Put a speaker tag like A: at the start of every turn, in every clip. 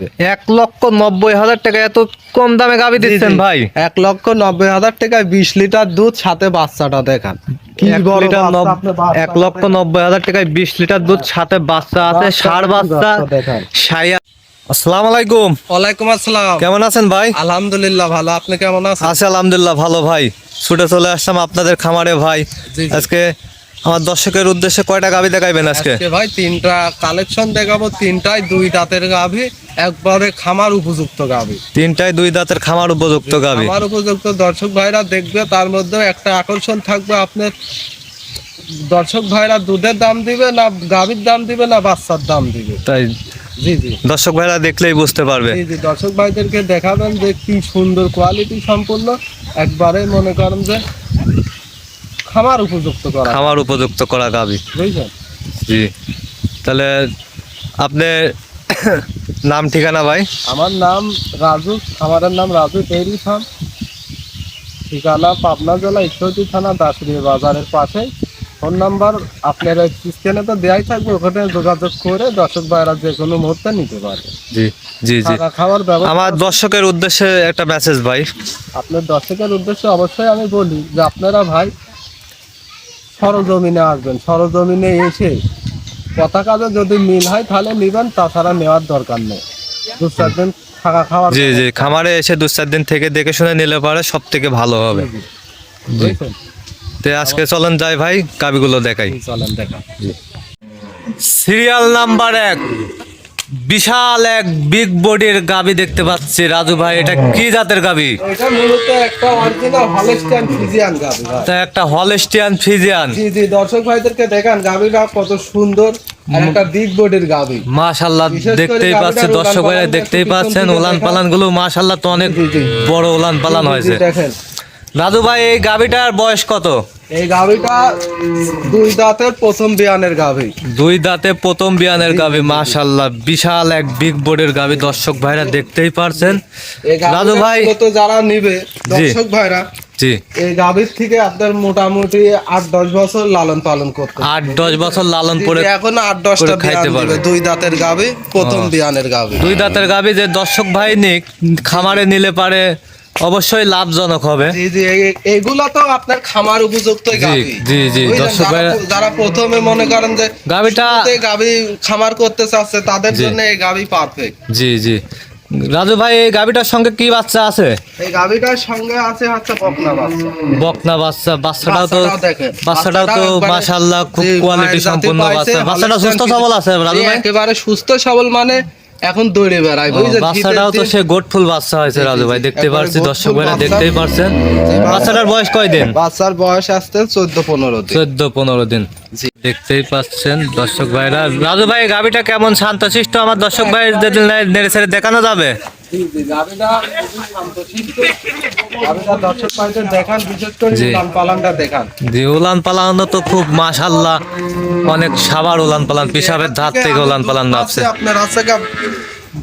A: দিবে।
B: এক লক্ষ নব্বই হাজার টাকা এত কম দামে গাবি দিচ্ছেন। ভাই।
A: এক লক্ষ নব্বই হাজার টাকায় বিশ লিটার দুধ সাথে বাচ্চাটা দেখান।
B: এক লক্ষ নব্বই হাজার টাকায় বিশ লিটার দুধ সাথে বাচ্চা আছে
A: বাচ্চা
B: আসসালামু আলাইকুম।
A: ওয়ালাইকুম আসসালাম।
B: কেমন আছেন ভাই?
A: আলহামদুলিল্লাহ ভালো। আপনি কেমন আছেন?
B: আছি আলহামদুলিল্লাহ ভালো ভাই। ছুটে চলে আসলাম আপনাদের খামারে ভাই। আজকে আমার দর্শকের উদ্দেশ্যে কয়টা গাবি দেখাইবেন আজকে?
A: ভাই তিনটা কালেকশন দেখাবো তিনটায় দুই দাঁতের গাভী একবারে খামার উপযুক্ত গাভী
B: তিনটায় দুই দাঁতের খামার উপযুক্ত গাবি।
A: খামার উপযুক্ত দর্শক ভাইরা দেখবে তার মধ্যে একটা আকর্ষণ থাকবে আপনার। দর্শক ভাইরা দুধের দাম দিবে না গাভীর দাম দিবে না বাচ্চার দাম দিবে।
B: তাই
A: জি জি।
B: দর্শক ভাইরা দেখলেই বুঝতে পারবে।
A: জি জি দর্শক ভাইদেরকে দেখাবেন যে কি সুন্দর কোয়ালিটি সম্পূর্ণ। একবারে মনে করেন যে খামার উপযুক্ত করা।
B: খামার উপযুক্ত করা গাবি।
A: বুঝছেন?
B: জি। তাহলে আপনি নাম ঠিকানা ভাই?
A: আমার নাম রাজু খামারের নাম রাজু ডেইরি ফার্ম। ঠিকানা পাবনা জেলা ঈশ্বরদী থানা দাসরি বাজারের পাশে। ফোন নাম্বার আপনার স্ক্রিনে তো দেয়াই থাকবে ওখানে যোগাযোগ করে দর্শক ভাইরা যে কোনো মুহূর্তে নিতে পারবে
B: জি জি জি।
A: খাওয়ার ব্যবস্থা
B: আমার দর্শকের উদ্দেশ্যে একটা মেসেজ ভাই।
A: আপনার দর্শকের উদ্দেশ্যে অবশ্যই আমি বলি যে আপনারা ভাই সরজমিনে আসবেন। সরজমিনে এসে কথা কাজে যদি মিল হয় তাহলে নেবেন তাছাড়া নেওয়ার দরকার নেই। দু চার দিন থাকা খাওয়া
B: জি জি খামারে এসে দু চার দিন থেকে দেখে শুনে নিলে পারে সব থেকে ভালো হবে। জি তো আজকে চলেন যাই ভাই কাবিগুলো দেখাই।
A: চলেন দেখা
B: সিরিয়াল নাম্বার এক। বিশাল এক বিগ বডির গাবি দেখতে পাচ্ছি। রাজু ভাই এটা কি জাতের গাবি?
A: এটা মূলত একটা অরিজিনাল ফিজিয়ান গাবি
B: তা একটা হলস্টিয়ান ফিজিয়ান
A: জি জি দর্শক ভাইদেরকে দেখান গাবিটা কত সুন্দর আর একটা বিগ বডির গাবি।
B: মাশাল্লাহ দেখতেই
A: গাভীটার
B: পাচ্ছে
A: উলান
B: দর্শক ভাইরা দেখতেই পাচ্ছেন। পালানগুলো মাশাল্লাহ তো অনেক। বড় উলান পালান হয়েছে।
A: দেখেন।
B: রাজু ভাই এই গাবিটার বয়স কত?
A: এই গাবিটা দুই দাঁতের প্রথম বিয়ানের গাবি
B: দুই দাঁতে প্রথম বিয়ানের গাবি মাশাল্লাহ বিশাল এক বিগ বোর্ডের গাবি দর্শক ভাইরা দেখতেই পারছেন। রাজু ভাই।
A: তো যারা নিবে দর্শক ভাইরা
B: জি।
A: এই গাভীর থেকে আপনার মোটামুটি আট দশ বছর লালন পালন করতে
B: আট দশ বছর লালন করে
A: এখন আট দশটা
B: খাইতে পারবে।
A: দুই দাঁতের গাভী প্রথম বিয়ানের গাভী।
B: দুই দাঁতের গাবি যে দর্শক ভাই নিক খামারে নিলে পারে অবশ্যই লাভজনক হবে।
A: জি জি এই- তো আপনার খামার উপযুক্ত গাভী।
B: জি, জি, দর্শক ভাইরা-
A: যারা প্রথমে মনে করেন যে
B: গাভীটা-
A: গাভী খামার করতে চাচ্ছে তাদের জন্য এই গাভী পারফেক্ট
B: জি জি। রাজু ভাই এই সঙ্গে কি বাচ্চা আছে?
A: এই গাভীটার সঙ্গে আছে হচ্ছে বকনা বাচ্চা।
B: বকনা বাচ্চা বাচ্চাটাও তো
A: বাচ্চাটাও।
B: তো খুব কোয়ালিটি সম্পন্ন বাচ্চা। বাচ্চাটা সুস্থ সবল আছে রাজু ভাই?
A: একেবারে সুস্থ সবল মানে এখন দৌড়ে বেড়ায়।
B: বাচ্চাটাও তো সে গোটফুল বাচ্চা হয়েছে রাজু ভাই দেখতে পারছি দর্শক ভাইরা দেখতেই পারছেন। বাচ্চাটার বয়স কয় দিন
A: দিন। বাচ্চার বয়স আসতে চোদ্দ পনেরো দিন।
B: চোদ্দ পনেরো দিন। দেখতেই পাচ্ছেন দর্শক ভাইরা। রাজু ভাই গাবিটা কেমন? শান্ত শান্তশিষ্ট আমার দর্শক ভাই নেড়ে ছেড়ে দেখানো যাবে?
A: উলান
B: পালানো তো খুব মাশাল্লাহ। অনেক সাবার উলান পালান ধার থেকে উলান পালান নামছে।
A: আপনার আছে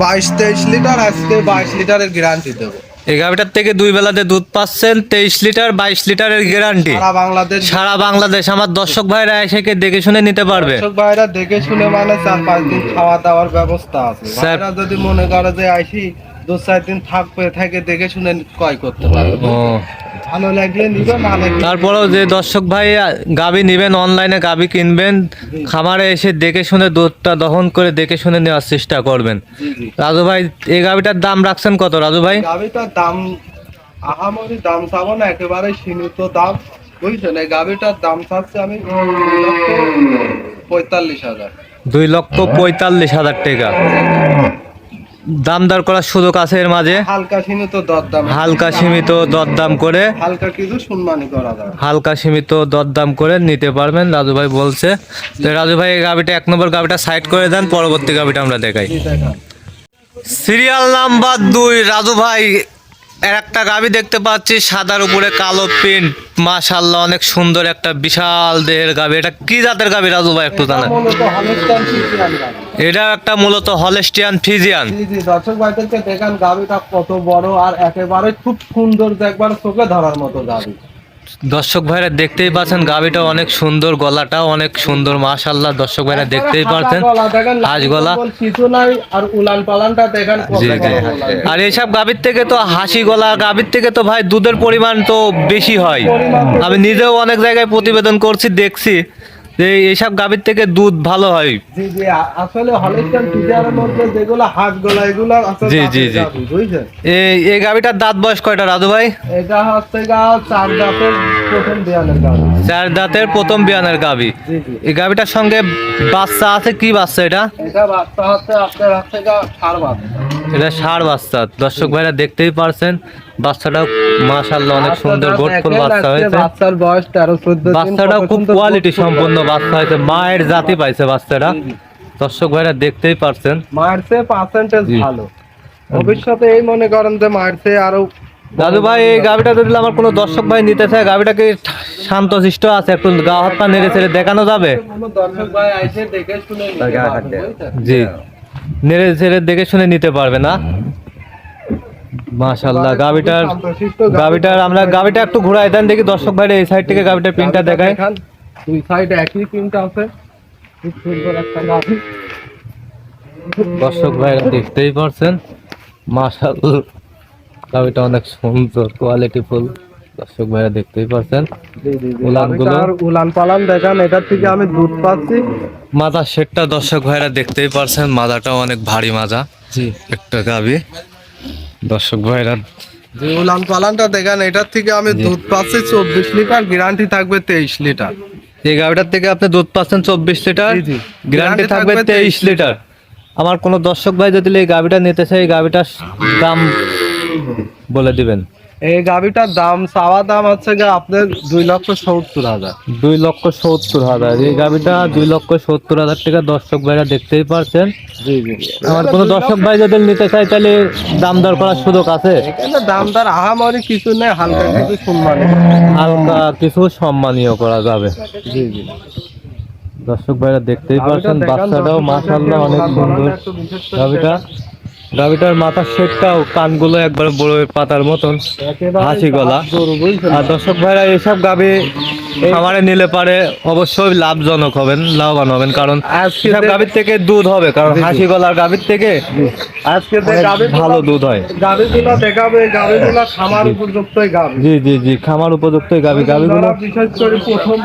A: বাইশ তেইশ লিটার আজকে বাইশ লিটারের গ্যারান্টি দেবো
B: এই গাভিটার থেকে দুই বেলাতে দুধ পাচ্ছেন তেইশ লিটার বাইশ লিটারের গ্যারান্টি।
A: সারা বাংলাদেশ।
B: সারা বাংলাদেশ আমার দর্শক ভাইরা এসে কে দেখে শুনে নিতে পারবে?
A: দর্শক ভাইরা দেখে শুনে মানে চার পাঁচ দিন খাওয়া দাওয়ার ব্যবস্থা আছে। ভাইরা যদি মনে করে যে আইসি দু চার দিন থাকবে থাকে দেখে শুনে ক্রয় করতে পারবে। ভালো লাগলে নিবে না লাগলে
B: তারপরেও যে দর্শক ভাই গাবি নেবেন অনলাইনে গাবি কিনবেন খামারে এসে দেখে শুনে দুধটা দহন করে দেখে শুনে নেওয়ার চেষ্টা করবেন। রাজু ভাই এই গাবিটার দাম রাখছেন কত রাজু ভাই?
A: গাভিটার দাম আহামরি দাম চাবো না একেবারে সীমিত দাম বুঝছেন? এই গাভিটার দাম চাচ্ছে আমি পঁয়তাল্লিশ হাজার।
B: দুই লক্ষ পঁয়তাল্লিশ হাজার টাকা। দাম দর করার সুযোগ আছে এর মাঝে।
A: হালকা সীমিত দরদাম।
B: হালকা সীমিত দরদাম করে
A: হালকা কিছু করা যাবে
B: হালকা সীমিত দরদাম করে নিতে পারবেন রাজু ভাই বলছে। তো রাজু ভাই এই গাবিটা এক নম্বর গাবিটা সাইড করে দেন পরবর্তী গাবিটা আমরা দেখাই। সিরিয়াল নাম্বার দুই রাজু ভাই একটা গাবি দেখতে পাচ্ছি, সাদার উপরে কালো প্রিন্ট মাশাল্লাহ অনেক সুন্দর একটা বিশাল দেহের গাবি এটা কি জাতের গাবি রাজু ভাই, একটু
A: গাভী।
B: এটা একটা মূলত হলেস্টিয়ান ফিজিয়ান।
A: দর্শক ভাইদেরকে দেখান, গাভিটা কত বড় আর একেবারে খুব সুন্দর দেখবার চোখে ধরার মতো গাভি।
B: দর্শক ভাইরা দেখতেই পাচ্ছেন গাবিটা অনেক সুন্দর গলাটা অনেক সুন্দর মাশাল্লাহ দর্শক ভাইরা দেখতেই পাচ্ছেন। হাঁস গলা।
A: কিছু নাই আর উলান পালানটা দেখেন।
B: আর এইসব গাভীর থেকে তো হাসি গলা গাভীর থেকে তো ভাই দুধের পরিমাণ তো বেশি হয়। আমি নিজেও অনেক জায়গায় প্রতিবেদন করছি দেখছি। যে এইসব গাভীর থেকে দুধ ভালো হয়।
A: জি জি আসলে হলিস্টান ফিজারের মধ্যে যেগুলো হাত গলা এগুলো আসলে
B: জি, জি, জি।
A: গাভী, বুঝছেন?
B: এই এই গাভীটার দাঁত বয়স কয়টা রাজু ভাই?
A: এটা হচ্ছে গা চার দাঁতের প্রথম বিয়ানের গাভী।
B: চার দাঁতের প্রথম বিয়ানের গাভী।
A: জি জি।
B: এই গাভীটার সঙ্গে বাচ্চা আছে কি বাচ্চা এটা?
A: এটা বাচ্চা হচ্ছে আপনার হচ্ছে গা সার বাচ্চা।
B: এটা ষাঁড় বাচ্চা। দর্শক ভাইরা দেখতেই পারছেন। বাচ্চাটাও মাশাল্লাহ অনেক সুন্দর গোটফুল বাচ্চা হয়েছে।
A: বাচ্চার বয়স তেরো চোদ্দ দিন
B: বাচ্চাটাও খুব কোয়ালিটি সম্পন্ন বাচ্চা হয়েছে। মায়ের জাতি পাইছে বাচ্চাটা। দর্শক ভাইরা দেখতেই পারছেন।
A: মায়ের পার্সেন্টেজ ভালো। ভবিষ্যতে এই মনে করেন যে মায়ের আরও
B: দাদু ভাই এই গাভিটা যদি আমার কোনো দর্শক ভাই নিতে চায় গাভিটাকে শান্ত শিষ্ট আছে? একটু গা হাত পা নেড়ে ছেড়ে দেখানো যাবে? জি। নেড়ে ছেড়ে দেখে শুনে নিতে পারবে না? মাশাল্লাহ গাভিটার
A: শান্তশিষ্ট
B: গাভিটার আমরা গাভিটা একটু ঘুরাই দেন দেখি দর্শক ভাইরা এই সাইড থেকে গাভিটার প্রিন্টটা দেখায়।
A: দুই সাইড একই প্রিন্ট আছে। খুব সুন্দর একটা গাভী
B: দর্শক ভাইরা দেখতেই পারছেন মাশাল্লাহ গাভিটা অনেক সুন্দর কোয়ালিটি ফুল দর্শক ভাইরা দেখতেই পারছেন উলানগুলো?
A: উলান পালান দেখান এটার থেকে আমি দুধ পাচ্ছি।
B: মাথা সেটটা দর্শক ভাইরা দেখতেই পারছেন মাজাটাও অনেক ভারী মাজা।
A: জি।
B: একটা গাভি দর্শক ভাইরা
A: যে উলান পালানটা দেখেন এটার থেকে আমি দুধ পাচ্ছি চব্বিশ লিটার গ্যারান্টি থাকবে তেইশ লিটার।
B: এই গাভিটার থেকে আপনি দুধ পাচ্ছেন চব্বিশ লিটার। গ্যারান্টি থাকবে তেইশ লিটার। আমার কোনো দর্শক ভাই যদি এই গাভিটা নিতে চাই এই গাভিটার দাম বলে দিবেন।
A: এই গাভীটার দাম চাওয়া দাম হচ্ছে গিয়ে আপনার দুই লক্ষ সত্তর হাজার।
B: দুই লক্ষ সত্তর হাজার। এই গাভিটা দুই লক্ষ সত্তর হাজার টাকা দর্শক ভাইরা দেখতেই পারছেন। আমার কোনো দর্শক ভাই যদি নিতে চাই তাহলে দাম দর করার সুযোগ আছে?
A: দাম তার আহামরি কিছু নেই হালকা কিছু সম্মান
B: হালকা কিছু সম্মানীয় করা যাবে।
A: জি জি।
B: দর্শক ভাইরা দেখতেই পারছেন বাচ্চাটাও মাশাল্লাহ অনেক সুন্দর গাভিটা গাভিটার মাথার শেপটাও কানগুলো একবার বড় পাতার মতন হাসি গলা। আর দর্শক ভাইরা এইসব গাভি খামারে নিলে পারে অবশ্যই লাভজনক হবেন লাভবান হবেন কারণ এসব
A: যে-
B: গাভীর থেকে দুধ হবে কারণ হাসি গলার গাভীর থেকে
A: আজকে
B: ভালো দুধ হয়।
A: গাভীগুলো দেখাবে গাভীগুলো খামার উপযুক্তই গাভী।
B: জি জি জি খামার উপযুক্ত এই গাভী গাভীগুলো
A: বিশেষ করে প্রথম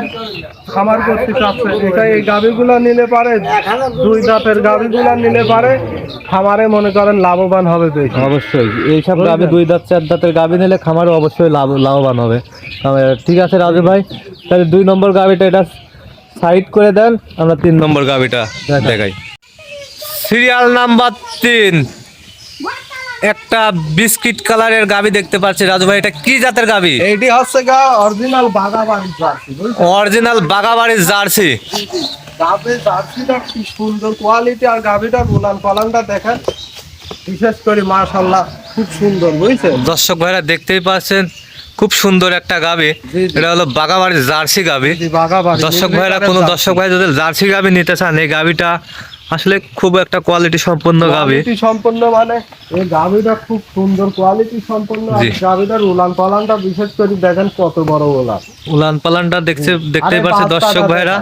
A: খামার করতে চাচ্ছে এটা এই গাভীগুলো নিলে পারে দুই দাঁতের গাভীগুলো নিলে পারে। খামারে মনে করেন লাভবান হবে বেশি।
B: অবশ্যই। এইসব গাভী দুই দাঁত চার দাঁতের গাভী নিলে খামারে অবশ্যই লাভ লাভবান হবে। ঠিক আছে রাজু ভাই তাহলে দুই নম্বর গাভীটা এটা সাইড করে দেন আমরা তিন নম্বর গাভীটা দেখাই। সিরিয়াল নাম্বার তিন। একটা বিস্কিট কালারের গাবি দেখতে পাচ্ছি। রাজু ভাই এটা কি জাতের গাবি?
A: এইটি হচ্ছে গা অরিজিনাল বাগাবাড়ি জার্সি
B: অরিজিনাল বাগাবাড়ির জার্সি।
A: গাভীর জার্সিটা কি সুন্দর কোয়ালিটি আর গাভীটার উলান পালানটা দেখেন। বিশেষ করে মাশাল্লাহ খুব সুন্দর বুঝছেন?
B: দর্শক ভাইরা দেখতেই পাচ্ছেন খুব সুন্দর একটা
A: জি।
B: এটা হলো বাগাবাড়ির জার্সি
A: বাগাবাড়ি।
B: দর্শক ভাইরা কোনো দর্শক ভাই যদি জার্সি গাভী নিতে চান এই গাভীটা আসলে খুব একটা কোয়ালিটি সম্পন্ন
A: কোয়ালিটি সম্পন্ন মানে এই গাভীটা খুব সুন্দর কোয়ালিটি সম্পন্ন। আর
B: জি।
A: উলান পালানটা বিশেষ করে দেখেন কত বড় ওলান
B: উলান পালানটা দেখছে দেখতেই
A: আরে
B: পাচ্ছে দর্শক ভাইরা।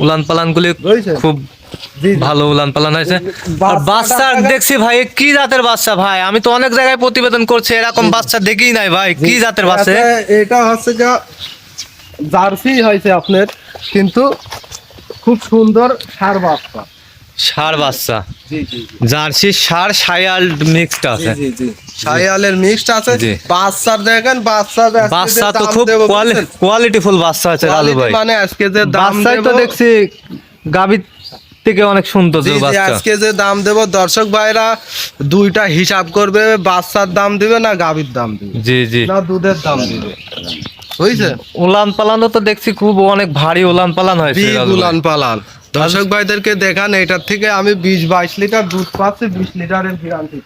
B: উলান পালান গুলি খুব। ভালো উলান পালান হয়েছে। আর বাচ্চা দেখছি ভাই কি জাতের বাচ্চা ভাই? আমি তো অনেক জায়গায় প্রতিবেদন করছি এরকম বাচ্চা দেখি নাই ভাই। কি জাতের বাচ্চা
A: এটা- এটা হচ্ছে যে জার্সি হয়েছে আপনার কিন্তু খুব সুন্দর সার বাচ্চা।
B: ষাঁড় বাচ্চা। জার্সি ষাঁড় সায়াল মিক্সড আছে।
A: জি মিক্সড আছে। বাচ্চার দেখেন বাচ্চা
B: বাচ্চা তো খুব কোয়ালিটি ফুল বাচ্চা আছে রাজু ভাই।
A: মানে আজকে যে দাম
B: তো দেখছি গাভীর থেকে অনেক সুন্দর
A: আজকে যে দাম দেবো দর্শক ভাইরা দুইটা হিসাব করবে বাচ্চার দাম দিবে না গাভীর দাম দিবে?
B: জি জি।
A: না দুধের দাম দিবে? বুঝছে
B: উলান পালানও তো দেখছি খুব অনেক ভারী উলান পালান হয়েছে
A: উলান পালান। দর্শক ভাইদেরকে দেখান এটার থেকে আমি বিশ বাইশ লিটার দুধ পাচ্ছি বিশ লিটারের গ্যারান্টি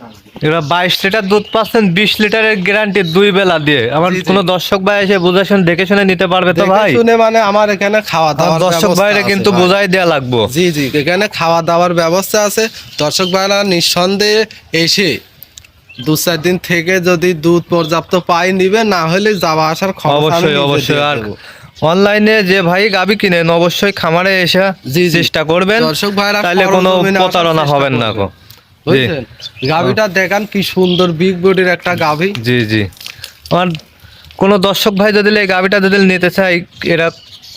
B: এরা বাইশ লিটার দুধ পাচ্ছেন বিশ লিটারের গ্যারান্টি দুই বেলা দিয়ে। আমার। কোনো দর্শক ভাই এসে বুঝে শুনে দেখে শুনে নিতে পারবে তো ভাই?
A: শুনে মানে আমার এখানে খাওয়া দাওয়ার
B: দর্শক ভাইরে কিন্তু বোঝাই দেয়া লাগবো।
A: জি জি এখানে খাওয়া দাওয়ার ব্যবস্থা আছে। দর্শক ভাইরা নিঃসন্দেহে এসে দু চার দিন থেকে যদি দুধ পর্যাপ্ত পাই নিবে না হলে যাওয়া আসার আমি
B: অবশ্যই অবশ্যই। আর। অনলাইনে যে ভাই গাবি কিনেন অবশ্যই খামারে এসে। চেষ্টা করবেন।
A: দর্শক ভাইরা
B: তাহলে কোনো প্রতারণা হবেন না গো।
A: বুঝছেন? গাভিটা দেখান কি সুন্দর বিগ বডির একটা গাভি
B: জি জি। আর কোনো দর্শক ভাই যদি এই গাবিটা যদি নিতে চাই এরা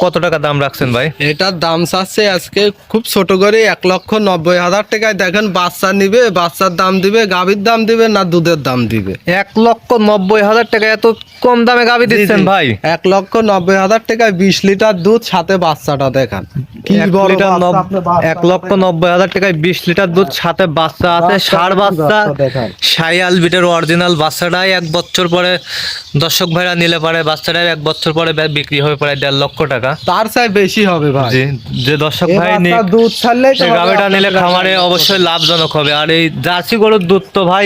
B: কত টাকা দাম রাখছেন ভাই?
A: এটার দাম চাচ্ছে আজকে খুব ছোট করে এক লক্ষ নব্বই হাজার টাকায়। দেখেন বাচ্চা নিবে বাচ্চার দাম দিবে গাভীর দাম দিবে না দুধের দাম দিবে?
B: এক লক্ষ নব্বই হাজার টাকা এত কম দামে গাভী দিচ্ছেন। ভাই?
A: এক লক্ষ নব্বই হাজার টাকায় বিশ লিটার দুধ সাথে বাচ্চাটা দেখান।
B: এক লক্ষ নব্বই হাজার টাকায় বিশ লিটার দুধ সাথে বাচ্চা আছে ষাড় বাচ্চা। সাইয়াল বিটের অরিজিনাল বাচ্চাটাই এক বছর পরে দর্শক ভাইরা নিলে পারে বাচ্চাটাই এক বছর পরে বিক্রি হবে প্রায় দেড় লক্ষ টাকা।
A: তার চাই বেশি হবে ভাই।
B: যে দর্শক ভাই
A: দুধ
B: গাভিটা নিলে খামারে অবশ্যই লাভজনক হবে। আর এই জার্সি গরুর দুধ তো ভাই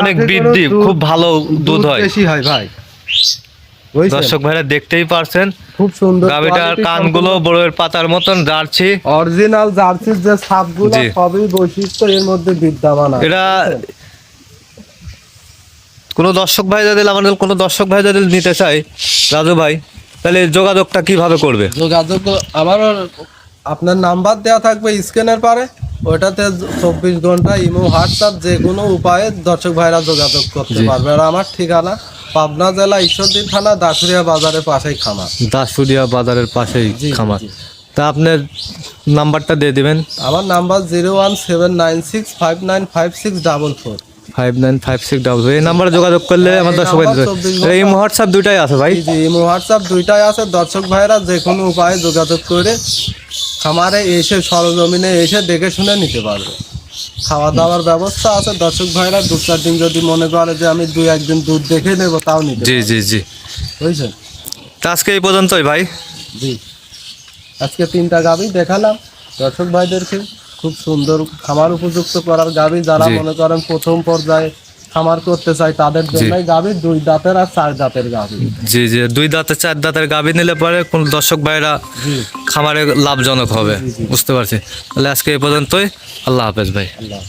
B: অনেক বৃদ্ধি খুব ভালো দুধ হয়।
A: বেশি হয় ভাই।
B: দর্শক ভাইরা দেখতেই পারছেন
A: খুব সুন্দর
B: কানগুলো বড়ের পাতার মতন জার্সি।
A: অরিজিনাল জার্সির যে ছাপগুলো সবই বৈশিষ্ট্য এর মধ্যে বিদ্যমান
B: এরা কোনো দর্শক ভাই যদি আমাদের কোনো দর্শক ভাই যদি নিতে চাই রাজু ভাই তাহলে যোগাযোগটা কীভাবে করবে?
A: যোগাযোগ আমার আপনার নাম্বার দেওয়া থাকবে স্ক্যানের পারে। ওটাতে চব্বিশ ঘণ্টা ইমো হোয়াটসঅ্যাপ যে কোনো উপায়ে দর্শক ভাইরা যোগাযোগ করতে পারবে। আর আমার ঠিকানা পাবনা জেলা ঈশ্বরদী থানা দাসুরিয়া বাজারের পাশেই খামার।
B: দাসুরিয়া বাজারের পাশেই খামার। তা আপনার নাম্বারটা দিয়ে দেবেন।
A: আমার number zero one seven nine six five nine five six double four.
B: Five nine five six double এই নাম্বারে যোগাযোগ করলে
A: নাম্বার 24 ঘন্টা-
B: এই হোয়াটসঅ্যাপ দুইটাই আছে ভাই।
A: জি হোয়াটসঅ্যাপ দুইটাই আছে। দর্শক ভাইরা যে কোনো উপায়ে যোগাযোগ করে খামারে এসে সরজমিনে এসে দেখে শুনে নিতে পারবে। খাওয়া দাওয়ার ব্যবস্থা আছে। দর্শক ভাইরা দু চার দিন যদি মনে করে যে আমি দুই একদিন দুধ দেখে নেব তাও নিতে
B: জি জি জি।
A: বুঝছেন?
B: তা আজকে এই পর্যন্তই ভাই।
A: জি। আজকে তিনটা গাবি দেখালাম। দর্শক ভাইদেরকে খুব সুন্দর খামার উপযুক্ত করার গাবি যারা মনে করেন প্রথম পর্যায়ে খামার করতে চায় তাদের জন্যই গাবি দুই দাঁতের আর চার দাঁতের গাবি
B: জি জি দুই দাঁতের চার দাঁতের গাভী নিলে পরে কোন দর্শক ভাইরা খামারে লাভজনক হবে। বুঝতে পারছি। তাহলে আজকে এই পর্যন্তই। আল্লাহ হাফেজ ভাই।
A: আল্লাহ।